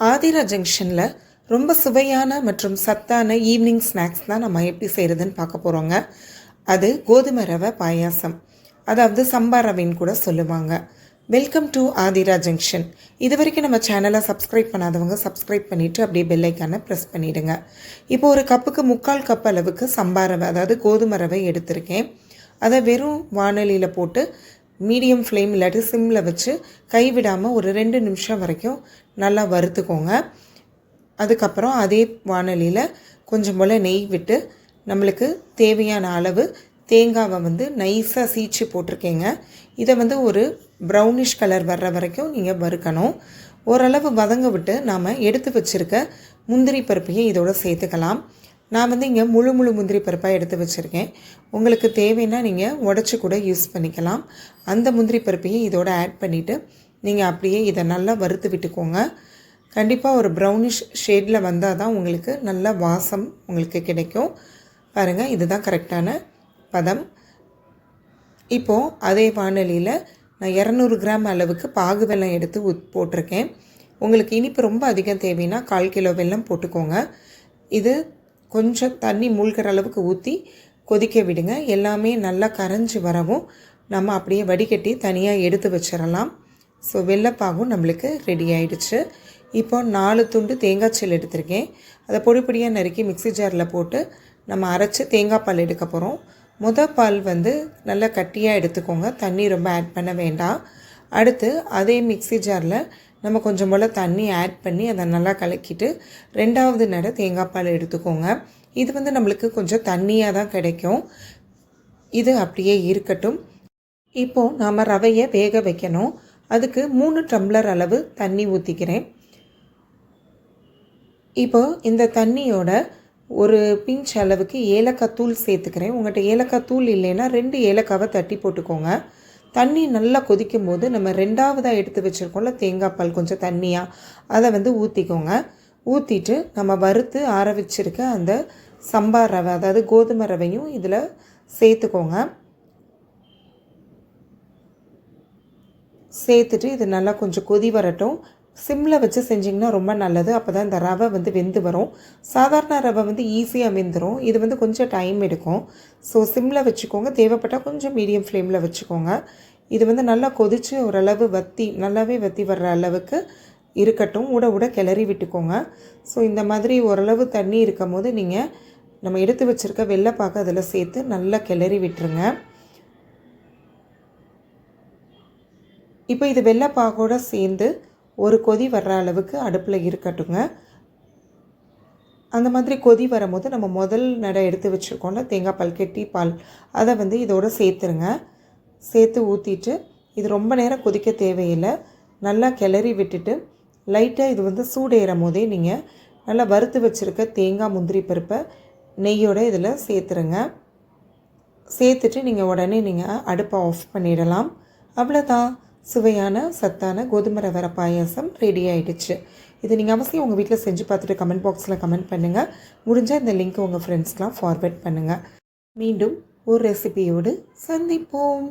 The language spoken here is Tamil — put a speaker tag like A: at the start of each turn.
A: ஆதிரா ஜங்ஷனில் ரொம்ப சுவையான மற்றும் சத்தான ஈவினிங் ஸ்நாக்ஸ் தான் நம்ம எப்படி செய்கிறதுன்னு பார்க்க போகிறோங்க அது கோதுமை ரவை பாயாசம். அதாவது சம்பா ரவைன்னு கூட சொல்லுவாங்க. Welcome to Athira junction. இது வரைக்கும் நம்ம சேனலை சப்ஸ்கிரைப் பண்ணாதவங்க சப்ஸ்கிரைப் பண்ணிவிட்டு அப்படியே பெல் ப்ரெஸ் பண்ணிவிடுங்க இப்போ ஒரு கப்புக்கு முக்கால் கப் அளவுக்கு சம்பா ரவை அதாவது கோதுமை ரவை எடுத்திருக்கேன். அதை வெறும் வானொலியில் போட்டு மீடியம் ஃப்ளேம் இல்லாட்டி சிம்மில் வச்சு கைவிடாமல் ஒரு ரெண்டு நிமிஷம் வரைக்கும் நல்லா வறுத்துக்கோங்க. அதுக்கப்புறம் அதே வானலியில் கொஞ்சம் போல் நெய் விட்டு நம்மளுக்கு தேவையான அளவு தேங்காவை வந்து நைஸாக சீச்சு போட்டிருக்கேங்க. இதை வந்து ஒரு ப்ரௌனிஷ் கலர் வர்ற வரைக்கும் நீங்கள் வறுக்கணும். ஓரளவு வதங்க விட்டு நாம் எடுத்து வச்சுருக்க முந்திரி பருப்பையும் இதோடு சேர்த்துக்கலாம். நான் வந்து இங்கே முழு முழு முந்திரி பருப்பாக எடுத்து வச்சுருக்கேன். உங்களுக்கு தேவைன்னா நீங்கள் உடச்சி கூட யூஸ் பண்ணிக்கலாம். அந்த முந்திரி பருப்பையும் இதோட ஆட் பண்ணிவிட்டு நீங்கள் அப்படியே இதை நல்லா வறுத்து விட்டுக்கோங்க. கண்டிப்பாக ஒரு ப்ரௌனிஷ் ஷேடில் வந்தால் தான் உங்களுக்கு நல்ல வாசம் உங்களுக்கு கிடைக்கும். பாருங்கள் இதுதான் கரெக்டான பதம். இப்போது அதே வானொலியில் நான் இரநூறு கிராம் அளவுக்கு பாகு வெல்லம் எடுத்து உத் போட்டிருக்கேன். உங்களுக்கு இனிப்பு ரொம்ப அதிகம் தேவைன்னா கால் கிலோ வெல்லம் போட்டுக்கோங்க. இது கொஞ்சம் தண்ணி மூழ்கிற அளவுக்கு ஊற்றி கொதிக்க விடுங்க. எல்லாமே நல்லா கரைஞ்சி வரவும் நம்ம அப்படியே வடிகட்டி தனியாக எடுத்து வச்சிடலாம். ஸோ வெள்ளைப்பாகும் நம்மளுக்கு ரெடி ஆயிடுச்சு. இப்போ நாலு துண்டு தேங்காய் சீல் எடுத்திருக்கேன். அதை பொடி பொடியாக நறுக்கி மிக்ஸி ஜாரில் போட்டு நம்ம அரைச்சி தேங்காய் பால் எடுக்க போகிறோம் முத பால் வந்து நல்லா கட்டியாக எடுத்துக்கோங்க. தண்ணி ரொம்ப ஆட் பண்ண வேண்டாம். அடுத்து அதே மிக்ஸி ஜாரில் நம்ம கொஞ்சம் போல் தண்ணி ஆட் பண்ணி அதை நல்லா கலக்கிட்டு ரெண்டாவது நட தேங்காய் பால் எடுத்துக்கோங்க. இது வந்து நம்மளுக்கு கொஞ்சம் தண்ணியாக தான் கிடைக்கும். இது அப்படியே இருக்கட்டும். இப்போது நாம் ரவையை வேக வைக்கணும். அதுக்கு மூணு டம்ளர் அளவு தண்ணி ஊற்றிக்கிறேன் இப்போ இந்த தண்ணியோட ஒரு பிஞ்ச் அளவுக்கு ஏலக்காய் தூள் சேர்த்துக்கிறேன். உங்கள்கிட்ட ஏலக்காய் தூள் இல்லைன்னா ரெண்டு ஏலக்காவை தட்டி போட்டுக்கோங்க. தண்ணி நல்லா கொதிக்கும் போது நம்ம ரெண்டாவதாக எடுத்து வச்சுருக்கோம்ல தேங்காய் பால் கொஞ்சம் தண்ணியாக அதை வந்து ஊற்றிக்கோங்க ஊற்றிட்டு நம்ம வறுத்து ஆற வச்சுருக்க அந்த சம்பா ரவை அதாவது கோதுமை ரவையும் இதில் சேர்த்துக்கோங்க. சேர்த்துட்டு இது நல்லா கொஞ்சம் கொதி வரட்டும். சிம்மில் வச்சு செஞ்சிங்கன்னா ரொம்ப நல்லது. அப்போ தான் இந்த ரவை வந்து வெந்து வரும். சாதாரண ரவை வந்து ஈஸியாக வெந்துடும் இது வந்து கொஞ்சம் டைம் எடுக்கும். ஸோ சிம்மில் வச்சுக்கோங்க. தேவைப்பட்டால் கொஞ்சம் மீடியம் ஃப்ளேமில் வச்சுக்கோங்க. இது வந்து நல்லா கொதித்து ஓரளவு வத்தி நல்லாவே வத்தி வர்ற அளவுக்கு இருக்கட்டும். உட உட கிளறி விட்டுக்கோங்க. ஸோ இந்த மாதிரி ஓரளவு தண்ணி இருக்கும் போது நீங்கள் நம்ம எடுத்து வச்சுருக்க வெள்ளைப்பாக்கு அதில் சேர்த்து நல்லா கிளறி விட்டுருங்க. இப்போ இது வெள்ளைப்பாக்கோடு சேர்ந்து ஒரு கொதி வர்ற அளவுக்கு அடுப்பில் இருக்கட்டுங்க. அந்த மாதிரி கொதி வரும்போது நம்ம முதல் நடை எடுத்து வச்சுருக்கோம்ல தேங்காய் பால் கெட்டி பால் அதை வந்து இதோடு சேர்த்துருங்க. சேர்த்து ஊற்றிட்டு இது ரொம்ப நேரம் கொதிக்க தேவையில்லை. நல்லா கிளறி விட்டுட்டு லைட்டாக இது வந்து சூடேறும் போதே நீங்கள் நல்லா வறுத்து வச்சுருக்க தேங்காய் முந்திரி பருப்பை நெய்யோடு இதில் சேர்த்துருங்க. சேர்த்துட்டு நீங்கள் உடனே நீங்கள் அடுப்பை ஆஃப் பண்ணிடலாம். அவ்வளோதான் சுவையான சத்தான கோதுமை ரவர பாயாசம் ரெடி ஆகிடுச்சு இது நீங்கள் அவசியம் உங்கள் வீட்டில் செஞ்சு பார்த்துட்டு கமெண்ட் பாக்ஸில் கமெண்ட் பண்ணுங்கள் முடிஞ்சால் இந்த லிங்க் உங்கள் ஃப்ரெண்ட்ஸ்க்கெலாம் ஃபார்வேர்ட் பண்ணுங்கள் மீண்டும் ஒரு ரெசிபியோடு சந்திப்போம்.